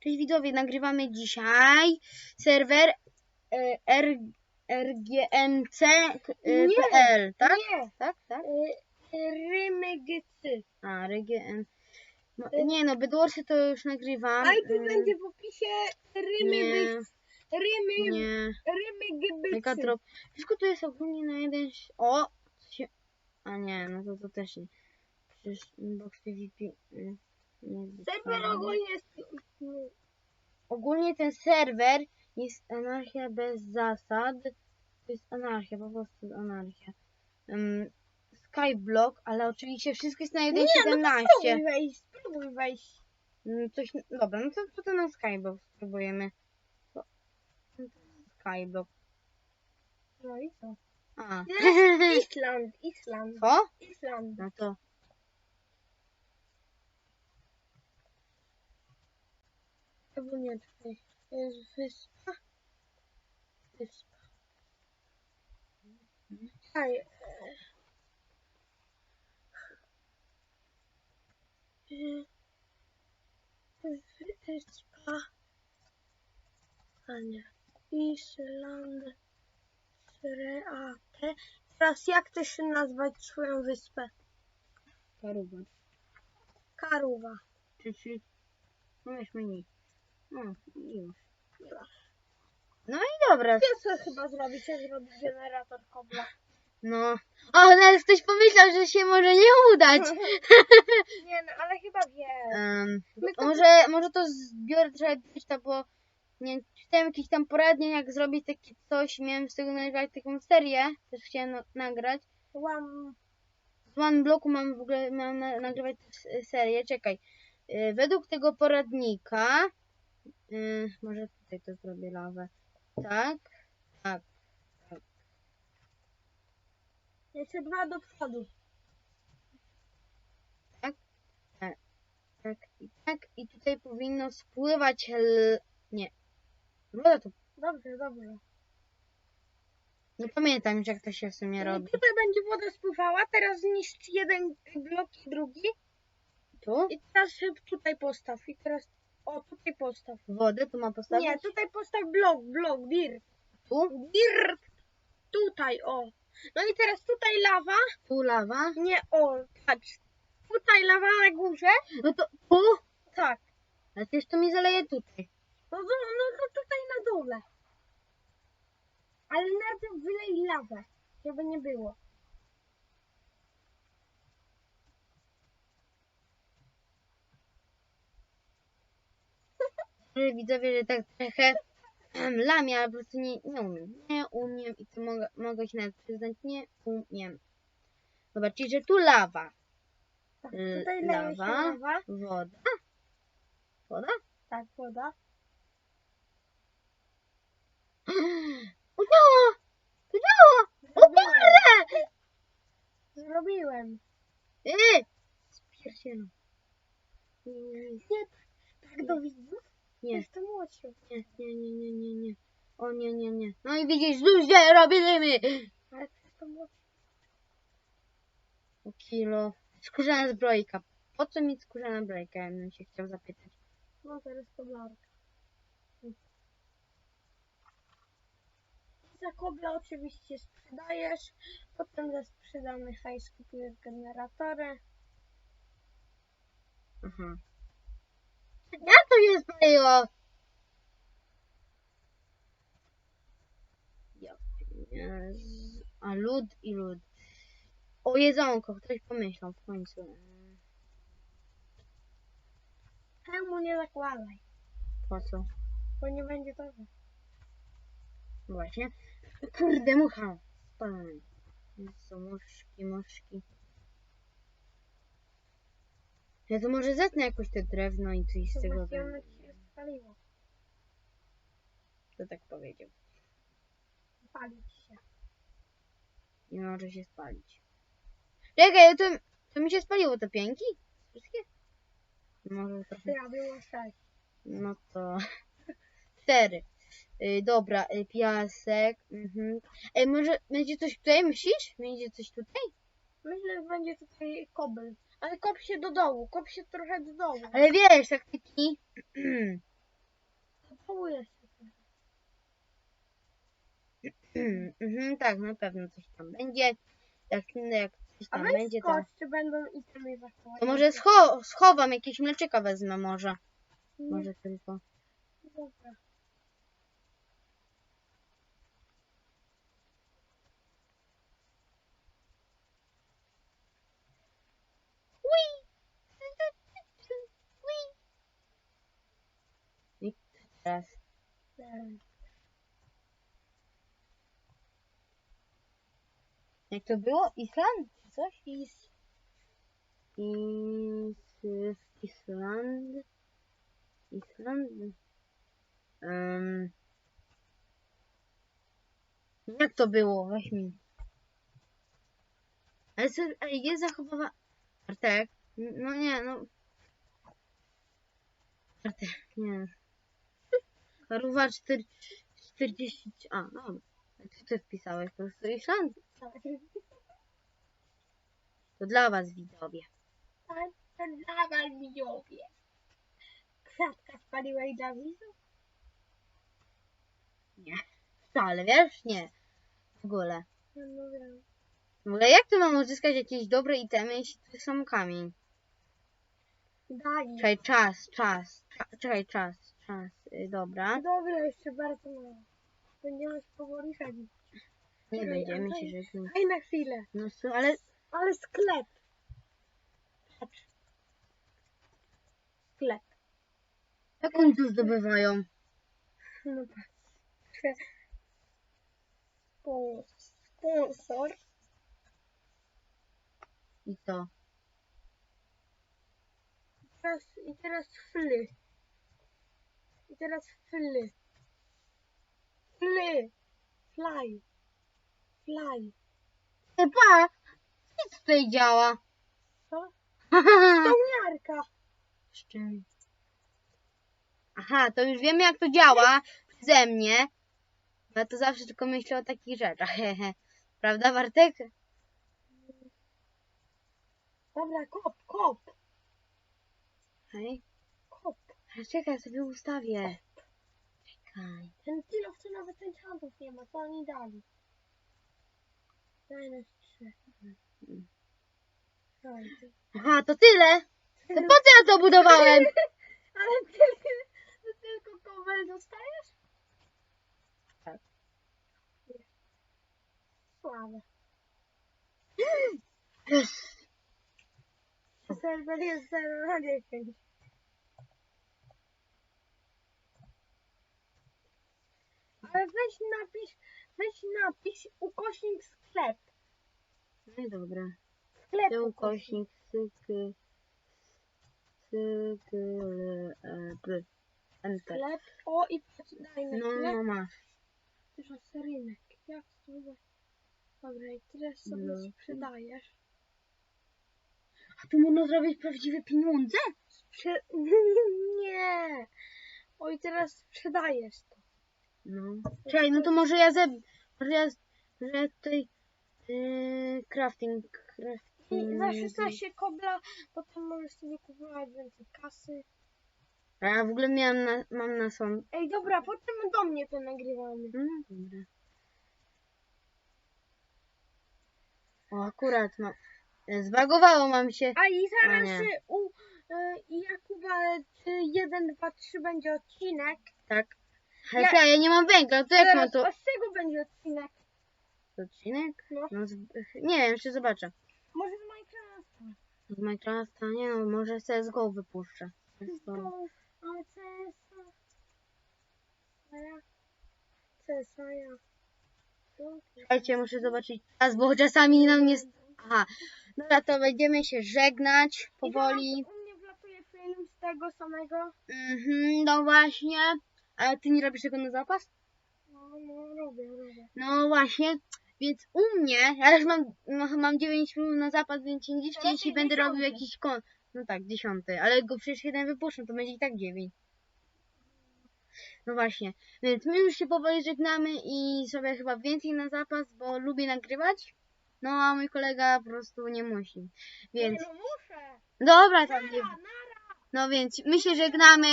Cześć widzowie, nagrywamy dzisiaj serwer e, rgmc.pl, tak? Nie, Tak, tak? y, Rymegycy. A, rgm... No, nie no, Bedwarsy to już nagrywam. A i tu będzie w opisie Rymy. Rymy, nie. Rymy. Megatrop. Wszystko to jest ogólnie na jeden... O! A nie, no to, to też nie. Przecież Box PvP... Serwer ogólnie jest... Ogólnie ten serwer jest anarchia bez zasad. To jest anarchia, po prostu anarchia. Um, Skyblock, ale oczywiście wszystko jest na Nie, no to 1.17. spróbuj wejść, spróbuj wejść. Mm, Coś, dobra, no to, to, to na Skyblock spróbujemy. To, Skyblock. No i co? A. Island, Island, Co? Island. No to. Albo nie. To jest wyspa. Wyspa. Czekaj. e, Wyspa. A nie. Island. Sreate. Teraz jak chcesz nazwać swoją wyspę? Paruwa. Karuwa. Czy, czy. No weź menu. No, i już. No i dobra. Wiesz co chyba zrobić? Ja zrobię generator kobla. No. O, nawet ktoś pomyślał, że się może nie udać. Nie no, ale chyba wiem. Um, to- może, może to zbiorę trochę to, bo nie wiem, czytałem jakieś tam poradnie, jak zrobić takie coś. Miałem z tego nagrać taką serię, też chciałem na, nagrać. Łam. Z One Blocku mam w ogóle mam na, nagrywać e, serię. Czekaj. E, Według tego poradnika, e, może tutaj to zrobię lawę. Tak, tak, Jeszcze dwa do przodu. tak i tak. I tutaj powinno spływać. L... Nie. Woda tu. Dobrze, dobrze. Nie pamiętam już jak to się w sumie I robi. tutaj będzie woda spływała, teraz zniszcz jeden blok i drugi. Tu? I teraz tutaj postaw. I teraz. O, tutaj postaw. Wodę tu ma postawić? Nie, tutaj postaw blok, blok, dirt. Tu? Dirt. Tutaj, o. No i teraz tutaj lawa. Tu lawa? Nie, o, patrz. Tutaj lawa na górze. No to tu? Tak. Ale też to mi zaleje tutaj. No, to, no to tutaj na dole. Ale najpierw wylej lawę, żeby nie było. Że widzowie, że tak trochę em, lamia, ale po prostu nie, nie umiem. Nie umiem i to mogę, mogę się nawet przyznać, nie umiem. Zobaczcie, że tu lawa. Tak, L- tutaj leje się lawa. lawa. Woda. Woda? Tak, woda. Udało! Udało! O kurde! Zrobiłem. Yy! Nie, Nie, tak do widzów? Nie, Jestem młodszy. nie, nie, nie, nie, nie, nie. O nie, nie, nie. No i widzisz, ludzie robimy! Ale jestem młodszy. O kilo. Skórzana zbrojka. Po co mi skórzana zbrojka? Ja bym się chciał zapytać. No teraz koblarka. Za kobla oczywiście sprzedajesz. Potem za sprzedany hajs kupujesz generatory. Aha. Jak to? Ja, Jezu. A lód i lód. O jedzonko, ktoś pomyślał w końcu. Temu nie zakładaj, Po co? bo nie będzie. No Właśnie. Kurde, mucha. Spalony. Co, muszki, muszki. Ja to może zetnę jakoś te drewno i coś z tego Zobaczcie, ono ci się spaliło. To tak powiedział. Palić się. Nie może się spalić. Czekaj, to, to mi się spaliło te pięki? Wszystkie? Może trochę. Ja było sześć. No to. Cztery. Y, dobra, y, piasek. Mhm. Ej, może będzie coś tutaj, myślisz? Będzie coś tutaj? Myślę, że będzie tutaj kobyl. Ale kop się do dołu, kop się trochę do dołu. Ale wiesz, taktyki. Połujesz się. mhm, tak, na pewno coś tam będzie. Jak, jak coś A tam weź będzie, to, skocz, czy będą itemy zachowane. to może scho schowam, jakieś mleczyka wezmę może. Nie, Może tylko. Dobra. I teraz. Jak to było? Island? Coś? Is... Is... Island? Island? Um... Jak to było? Weź mi. Ale co, jest zachowywa... Artek? No nie, no... Artek, nie. Paruwa 4... 40... A, no dobra. Co ty wpisałeś? Po prostu Island? To dla was widzowie. Tak, to dla was widzowie. Kratka spaliłeś dla widzów? Nie. Wcale, wiesz? Nie. W ogóle. No, no wiem. W ogóle jak tu mam uzyskać jakieś dobre itemy, jeśli to są kamień? Dali. Czekaj, czas, czas. Cza- Czekaj, czas, czas. Y, dobra. Dobra, jeszcze bardzo mało. Będziemy powoli sadzić. Nie będziemy się żegnać. Ej, na chwilę. No su- ale... Ale sklep. Patrz, Sklep. Jak oni tu zdobywają? No patrz. Spon- Sponsor. I co? Teraz, I teraz fly. I teraz fly. Fly. Fly. Fly. Pa! Co tutaj działa? Co? Stołniarka. Czym? Aha, to już wiemy jak to działa ze mnie. Ja to zawsze tylko myślę o takich rzeczach, hehe. Prawda, Bartek? Dobra, kop, kop. Hej. Czekaj, ja sobie ustawię. Czekaj. Ten to nawet enchantów nie ma. Co oni dali? Daj nas trzy. Aha, to tyle? To po co ja to budowałem? Ale tylko, ty tylko kowel dostajesz? Tak. Słabe. Serwer jest 0 na 10. Ale weź napisz, weź napisz ukośnik sklep. No i dobra. Sklep ukośnik. kośnik syk... Syk... p. Enter. Sklep. O i na No, no masz. Teraz rynek. Jak to? Dobra, i teraz sobie No. sprzedajesz. A tu można zrobić prawdziwe pieniądze? Sprze... Nie. Oj, teraz sprzedajesz to. No. Czekaj, no to może ja ze... Może ja... Może ja tutaj... Yy, crafting... crafting... I za 16 kobla, potem możesz sobie kupować więcej kasy. A ja w ogóle miałam na, mam na son. Ej, dobra, potem do mnie to nagrywamy. No, dobra. O, akurat mam. Zbagowało mam się. A i A zaraz y, u y, Jakuba y, 1, 2, 3 będzie odcinek. Tak. Ale Ja- ja, ja nie mam węgla, to jak mam Zaraz, to? a z czego będzie odcinek? Odcinek? No. No, z... Nie wiem, jeszcze zobaczę. Może z Minecrafta. Z Minecrafta, nie no, może CSGO wypuszczę. CSGO. To, ale CS-a. A ja? Czekajcie, muszę zobaczyć czas, bo czasami nam nie... Aha, dobra, to będziemy się żegnać powoli. I zaraz u mnie wlatuje film z tego samego. Mhm, no właśnie. Ale ty nie robisz tego na zapas? No, no, robię, robię. No właśnie, więc u mnie, ja już mam, no, mam 9 minut na zapas, więc się nie dziwcie, jeśli będę robił jakiś kon... No tak, dziesiąty, ale go przecież jeden wypuszczę, to będzie i tak 9. No właśnie, więc my już się powoli żegnamy i sobie chyba więcej na zapas, bo lubię nagrywać. No a mój kolega po prostu nie musi. Więc, Nie, no muszę. dobra tam nie... No więc my się żegnamy.